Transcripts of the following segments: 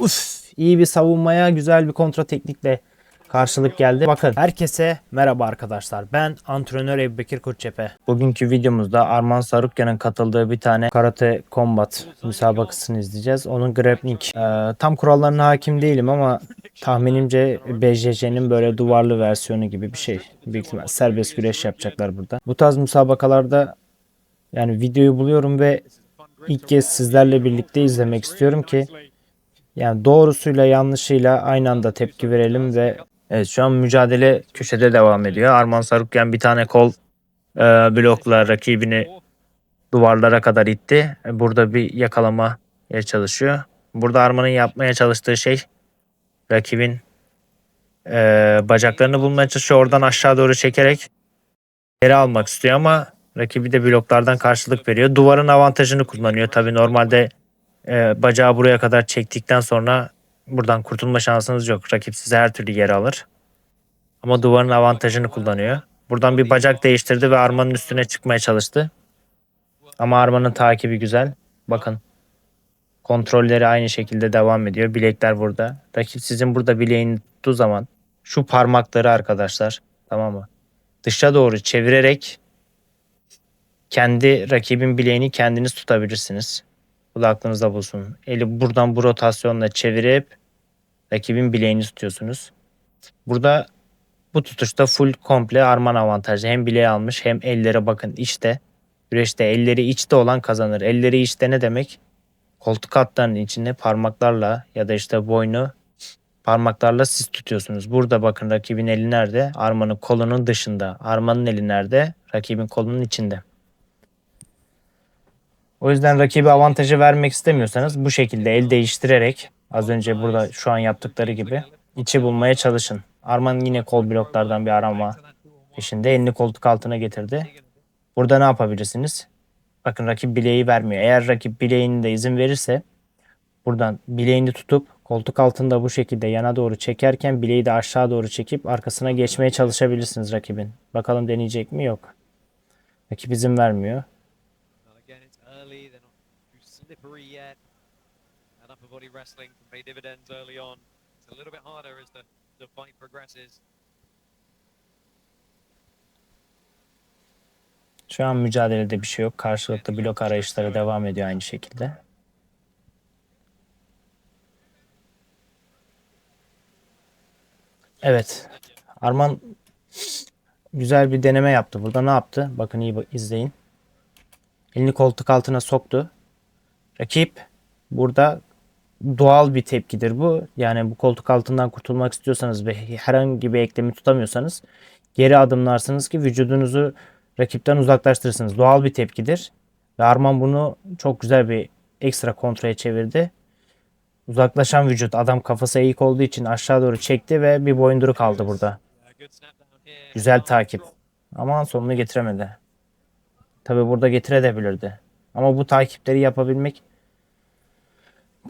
Uf, iyi bir savunmaya güzel bir kontra teknikle karşılık geldi. Bakın herkese merhaba arkadaşlar. Ben antrenör Ebubekir Kurtçepe. Bugünkü videomuzda Arman Sarukyan'ın katıldığı bir tane Karate Combat müsabakasını izleyeceğiz. Onun grappling. Ee, tam kurallarına hakim değilim ama tahminimce BJJ'nin böyle duvarlı versiyonu gibi bir şey. Büyük ihtimal serbest güreş yapacaklar burada. Bu tarz müsabakalarda yani videoyu buluyorum ve ilk kez sizlerle birlikte izlemek istiyorum ki yani doğrusuyla yanlışıyla aynı anda tepki verelim ve evet şu an mücadele köşede devam ediyor. Arman Sarukyan bir tane kol e, blokla rakibini duvarlara kadar itti. Burada bir yakalamaya çalışıyor. Burada Arman'ın yapmaya çalıştığı şey rakibin e, bacaklarını bulmaya çalışıyor. Oradan aşağı doğru çekerek geri almak istiyor ama rakibi de bloklardan karşılık veriyor. Duvarın avantajını kullanıyor. Tabii normalde e, bacağı buraya kadar çektikten sonra buradan kurtulma şansınız yok. Rakip size her türlü yere alır. Ama duvarın avantajını kullanıyor. Buradan bir bacak değiştirdi ve Arman'ın üstüne çıkmaya çalıştı. Ama Arman'ın takibi güzel. Bakın. Kontrolleri aynı şekilde devam ediyor. Bilekler burada. Rakip sizin burada bileğini tuttuğu zaman şu parmakları arkadaşlar tamam mı? Dışa doğru çevirerek kendi rakibin bileğini kendiniz tutabilirsiniz. Bu da aklınızda bulsun. Eli buradan bu rotasyonla çevirip rakibin bileğini tutuyorsunuz. Burada bu tutuşta full komple arman avantajı. Hem bileği almış hem ellere bakın içte. Güreşte elleri içte olan kazanır. Elleri içte ne demek? Koltuk altlarının içine parmaklarla ya da işte boynu parmaklarla siz tutuyorsunuz. Burada bakın rakibin eli nerede? Armanın kolunun dışında. Armanın eli nerede? Rakibin kolunun içinde. O yüzden rakibe avantajı vermek istemiyorsanız bu şekilde el değiştirerek az önce burada şu an yaptıkları gibi içi bulmaya çalışın. Arman yine kol bloklardan bir arama peşinde. Elini koltuk altına getirdi. Burada ne yapabilirsiniz? Bakın rakip bileği vermiyor. Eğer rakip bileğini de izin verirse buradan bileğini tutup koltuk altında bu şekilde yana doğru çekerken bileği de aşağı doğru çekip arkasına geçmeye çalışabilirsiniz rakibin. Bakalım deneyecek mi? Yok. Rakip izin vermiyor. Well, again, it's early. They're not too slippery yet. And upper body wrestling can pay dividends early on. It's a little bit harder as the, the fight progresses. Şu an mücadelede bir şey yok. Karşılıklı blok arayışları devam ediyor aynı şekilde. Evet. Arman güzel bir deneme yaptı. Burada ne yaptı? Bakın iyi izleyin. Elini koltuk altına soktu. Rakip burada doğal bir tepkidir bu. Yani bu koltuk altından kurtulmak istiyorsanız ve herhangi bir eklemi tutamıyorsanız geri adımlarsınız ki vücudunuzu rakipten uzaklaştırırsınız. Doğal bir tepkidir. Ve Arman bunu çok güzel bir ekstra kontraya çevirdi. Uzaklaşan vücut adam kafası eğik olduğu için aşağı doğru çekti ve bir boyunduruk aldı burada. Güzel takip. Ama sonunu getiremedi. Tabi burada getirebilirdi. Ama bu takipleri yapabilmek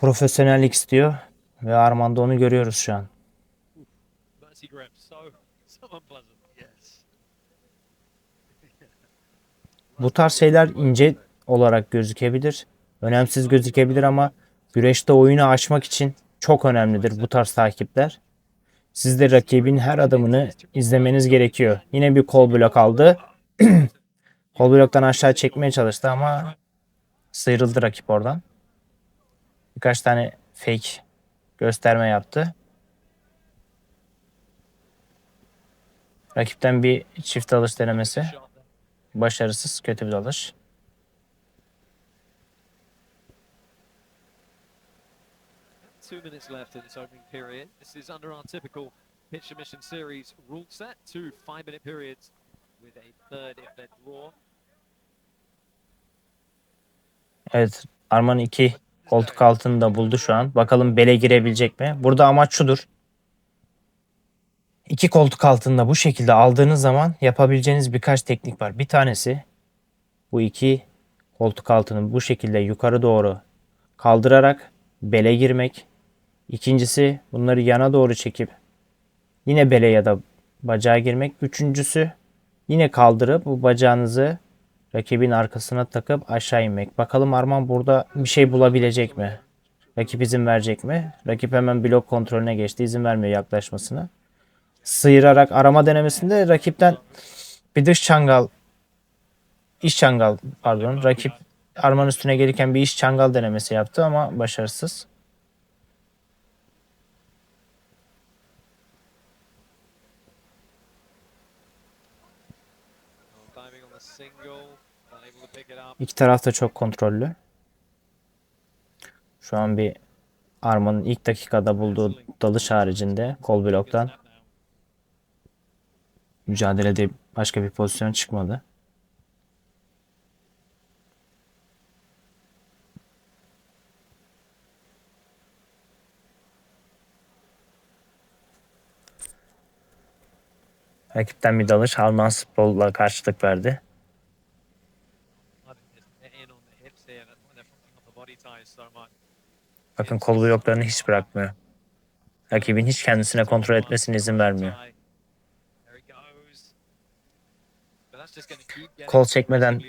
profesyonellik istiyor. Ve Arman'da onu görüyoruz şu an. Bu tarz şeyler ince olarak gözükebilir. Önemsiz gözükebilir ama güreşte oyunu aşmak için çok önemlidir bu tarz takipler. Siz de rakibin her adımını izlemeniz gerekiyor. Yine bir kol blok aldı. kol bloktan aşağı çekmeye çalıştı ama sıyrıldı rakip oradan. Birkaç tane fake gösterme yaptı. Rakipten bir çift alış denemesi. Başarısız, kötü bir dalış. Two minutes left in this opening period. This is under our typical pitch submission series rule set. Two five-minute periods with a third if they're draw. Evet, Arman 2 koltuk altını da buldu şu an. Bakalım bele girebilecek mi? Burada amaç şudur. İki koltuk altında bu şekilde aldığınız zaman yapabileceğiniz birkaç teknik var. Bir tanesi bu iki koltuk altını bu şekilde yukarı doğru kaldırarak bele girmek. İkincisi bunları yana doğru çekip yine bele ya da bacağa girmek. Üçüncüsü yine kaldırıp bu bacağınızı rakibin arkasına takıp aşağı inmek. Bakalım Arman burada bir şey bulabilecek mi? Rakip izin verecek mi? Rakip hemen blok kontrolüne geçti. İzin vermiyor yaklaşmasına. Sıyırarak arama denemesinde rakipten bir dış çangal iç çangal pardon rakip armanın üstüne gelirken bir iç çangal denemesi yaptı ama başarısız. Diving on the single, unable to pick it up. İki taraf da çok kontrollü. Şu an bir Arman'ın ilk dakikada bulduğu dalış haricinde kol bloktan mücadelede başka bir pozisyon çıkmadı. Rakipten bir dalış Alman Spol'la karşılık verdi. I think they're in on the hips here. That's why they're putting up the body ties so much. Bakın kol bloklarını hiç bırakmıyor. Rakibin hiç kendisine kontrol etmesine izin vermiyor. Kol çekmeden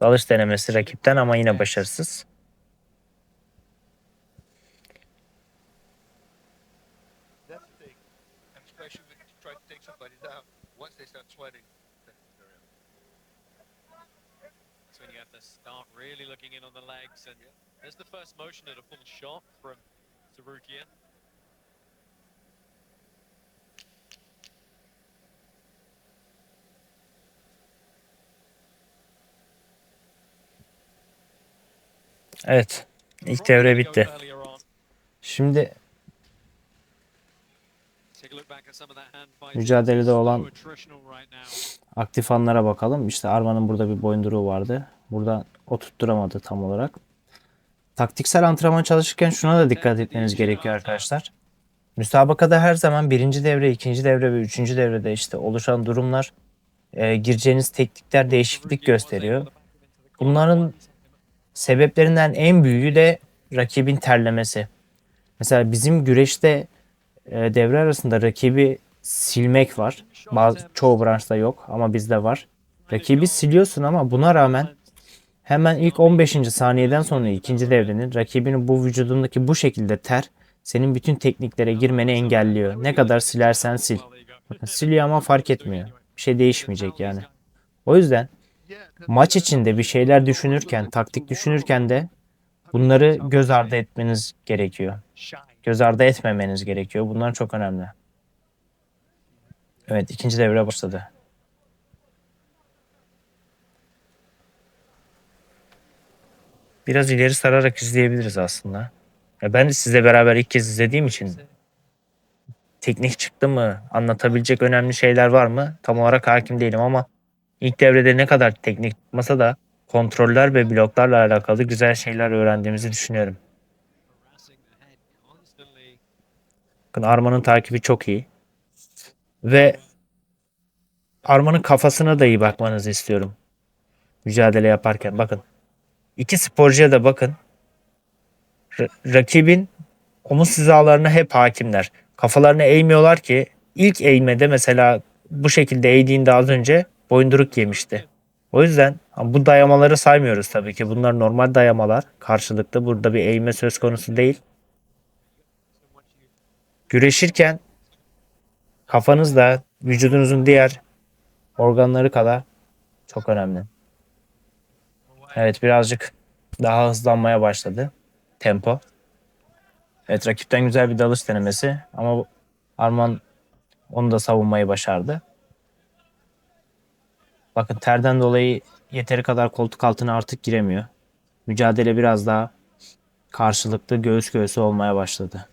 dalış denemesi rakipten ama yine başarısız. Start really looking in on the legs. And there's the first motion at a full shot from Sarukian. Evet. İlk devre bitti. Şimdi mücadelede olan aktif anlara bakalım. İşte Arman'ın burada bir boyunduruğu vardı. Burada o tutturamadı tam olarak. Taktiksel antrenman çalışırken şuna da dikkat etmeniz gerekiyor arkadaşlar. Müsabakada her zaman birinci devre, ikinci devre ve üçüncü devrede işte oluşan durumlar e, gireceğiniz teknikler değişiklik gösteriyor. Bunların sebeplerinden en büyüğü de rakibin terlemesi. Mesela bizim güreşte e, devre arasında rakibi silmek var. Bazı, çoğu branşta yok ama bizde var. Rakibi siliyorsun ama buna rağmen hemen ilk 15. saniyeden sonra ikinci devrenin rakibinin bu vücudundaki bu şekilde ter senin bütün tekniklere girmeni engelliyor. Ne kadar silersen sil. Bakın siliyor ama fark etmiyor. Bir şey değişmeyecek yani. O yüzden maç içinde bir şeyler düşünürken, taktik düşünürken de bunları göz ardı etmeniz gerekiyor. Göz ardı etmemeniz gerekiyor. Bunlar çok önemli. Evet ikinci devre başladı. Biraz ileri sararak izleyebiliriz aslında. Ya Ben de sizle beraber ilk kez izlediğim için teknik çıktı mı, anlatabilecek önemli şeyler var mı tam olarak hakim değilim ama ilk devrede ne kadar teknik çıkmasa da kontroller ve bloklarla alakalı güzel şeyler öğrendiğimizi düşünüyorum. Bakın Arman'ın takibi çok iyi. Ve Arman'ın kafasına da iyi bakmanızı istiyorum. Mücadele yaparken bakın. İki sporcuya da bakın. Ra- rakibin omuz hizalarına hep hakimler. Kafalarını eğmiyorlar ki ilk eğmede mesela bu şekilde eğdiğinde az önce boyunduruk yemişti. O yüzden bu dayamaları saymıyoruz tabii ki. Bunlar normal dayamalar. Karşılıklı burada bir eğme söz konusu değil. Güreşirken kafanız da vücudunuzun diğer organları kadar çok önemli. Evet birazcık daha hızlanmaya başladı tempo. Evet rakipten güzel bir dalış denemesi ama Arman onu da savunmayı başardı. Bakın terden dolayı yeteri kadar koltuk altına artık giremiyor. Mücadele biraz daha karşılıklı göğüs göğüse olmaya başladı.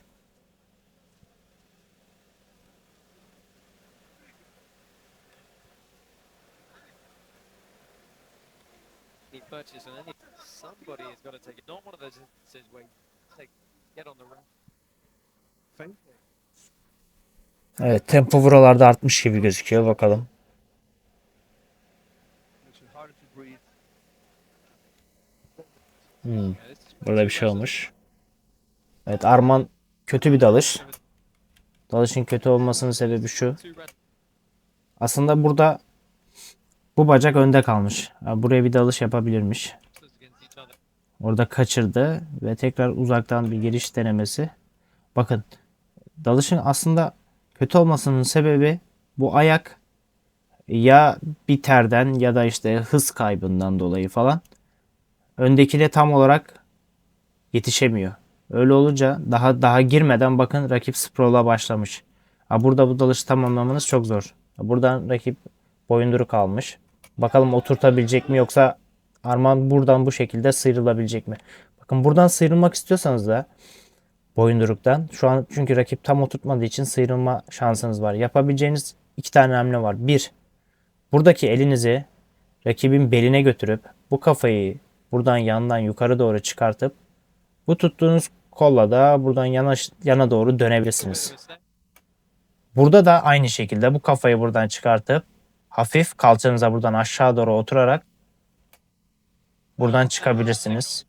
He purchased and then somebody has got to take it. Not one of those instances where you take get on the run. Evet tempo buralarda artmış gibi gözüküyor bakalım. Hmm, burada bir şey olmuş. Evet Arman kötü bir dalış. Dalışın kötü olmasının sebebi şu. Aslında burada bu bacak önde kalmış. Buraya bir dalış yapabilirmiş. Orada kaçırdı ve tekrar uzaktan bir giriş denemesi. Bakın dalışın aslında kötü olmasının sebebi bu ayak ya biterden ya da işte hız kaybından dolayı falan öndekine tam olarak yetişemiyor. Öyle olunca daha daha girmeden bakın rakip scroll'a başlamış. Ha, burada bu dalışı tamamlamanız çok zor. Buradan rakip boyunduruk almış. Bakalım oturtabilecek mi yoksa Arman buradan bu şekilde sıyrılabilecek mi? Bakın buradan sıyrılmak istiyorsanız da boyunduruktan şu an çünkü rakip tam oturtmadığı için sıyrılma şansınız var. Yapabileceğiniz iki tane hamle var. Bir, buradaki elinizi rakibin beline götürüp bu kafayı buradan yandan yukarı doğru çıkartıp bu tuttuğunuz kolla da buradan yana, yana doğru dönebilirsiniz. Burada da aynı şekilde bu kafayı buradan çıkartıp hafif kalçanıza buradan aşağı doğru oturarak buradan çıkabilirsiniz.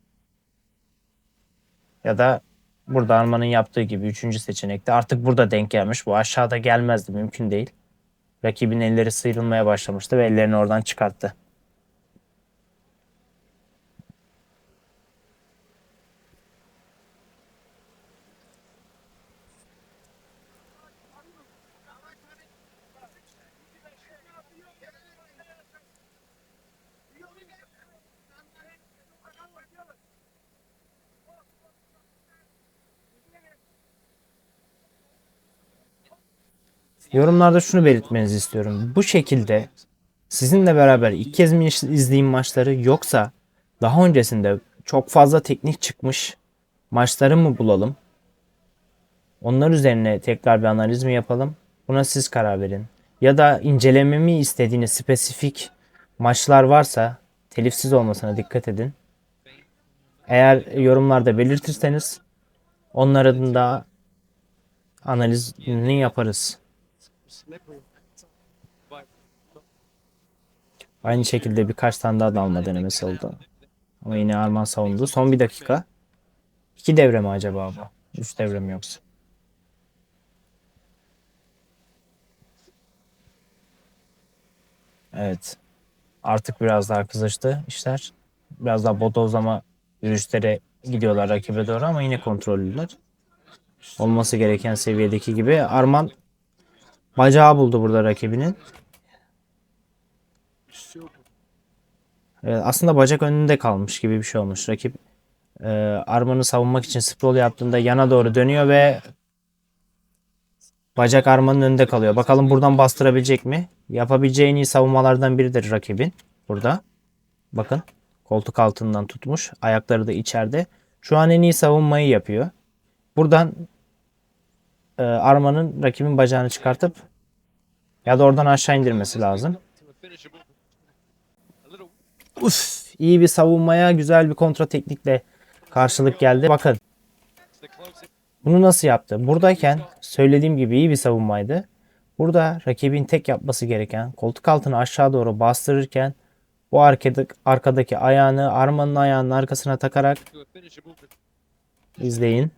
Ya da burada Arman'ın yaptığı gibi üçüncü seçenekte artık burada denk gelmiş. Bu aşağıda gelmezdi mümkün değil. Rakibin elleri sıyrılmaya başlamıştı ve ellerini oradan çıkarttı. Yorumlarda şunu belirtmenizi istiyorum. Bu şekilde sizinle beraber ilk kez mi izleyeyim maçları yoksa daha öncesinde çok fazla teknik çıkmış maçları mı bulalım? Onlar üzerine tekrar bir analiz mi yapalım? Buna siz karar verin. Ya da incelememi istediğiniz spesifik maçlar varsa telifsiz olmasına dikkat edin. Eğer yorumlarda belirtirseniz onların da analizini yaparız. Aynı şekilde birkaç tane daha dalma denemesi oldu. Ama yine Arman savundu. Son bir dakika. İki devre mi acaba bu? Üç devre mi yoksa? Evet. Artık biraz daha kızıştı işler. Biraz daha bodozlama yürüyüşlere gidiyorlar rakibe doğru ama yine kontrollüler. Olması gereken seviyedeki gibi. Arman bacağı buldu burada rakibinin. Evet, aslında bacak önünde kalmış gibi bir şey olmuş. Rakip e, Arman'ı savunmak için sprawl yaptığında yana doğru dönüyor ve bacak Arman'ın önünde kalıyor. Bakalım buradan bastırabilecek mi? Yapabileceği en iyi savunmalardan biridir rakibin. Burada. Bakın. Koltuk altından tutmuş. Ayakları da içeride. Şu an en iyi savunmayı yapıyor. Buradan e, Arman'ın rakibin bacağını çıkartıp ya da oradan aşağı indirmesi lazım. Uf, iyi bir savunmaya güzel bir kontra teknikle karşılık geldi. Bakın bunu nasıl yaptı? Buradayken söylediğim gibi iyi bir savunmaydı. Burada rakibin tek yapması gereken koltuk altını aşağı doğru bastırırken bu arkadaki, ayağını Arman'ın ayağının arkasına takarak izleyin.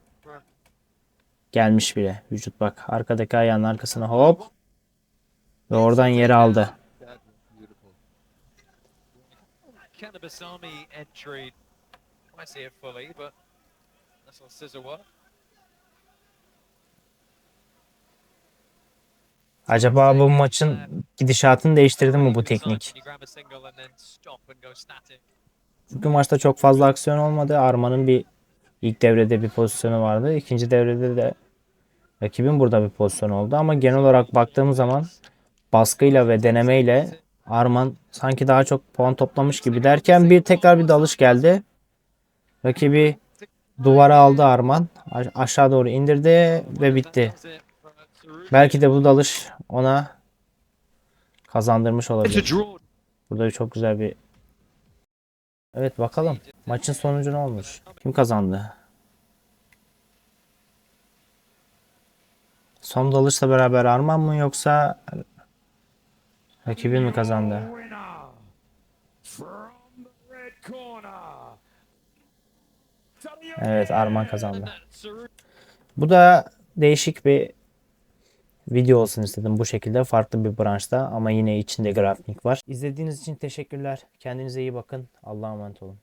Gelmiş bile vücut bak. Arkadaki ayağının arkasına hop ve oradan yere aldı. Cannabis Army entry. I see it fully, but that's on scissor work. Acaba bu maçın gidişatını değiştirdi mi bu teknik? Çünkü maçta çok fazla aksiyon olmadı. Arman'ın bir ilk devrede bir pozisyonu vardı. İkinci devrede de rakibin burada bir pozisyonu oldu. Ama genel olarak baktığımız zaman baskıyla ve denemeyle Arman sanki daha çok puan toplamış gibi derken bir tekrar bir dalış geldi. Rakibi duvara aldı Arman. Aşağı doğru indirdi ve bitti. Belki de bu dalış ona kazandırmış olabilir. Burada çok güzel bir Evet bakalım. Maçın sonucu ne olmuş? Kim kazandı? Son dalışla beraber Arman mı yoksa rakibin mi kazandı? Evet Arman kazandı. Bu da değişik bir video olsun istedim bu şekilde farklı bir branşta ama yine içinde grafik var. İzlediğiniz için teşekkürler. Kendinize iyi bakın. Allah'a emanet olun.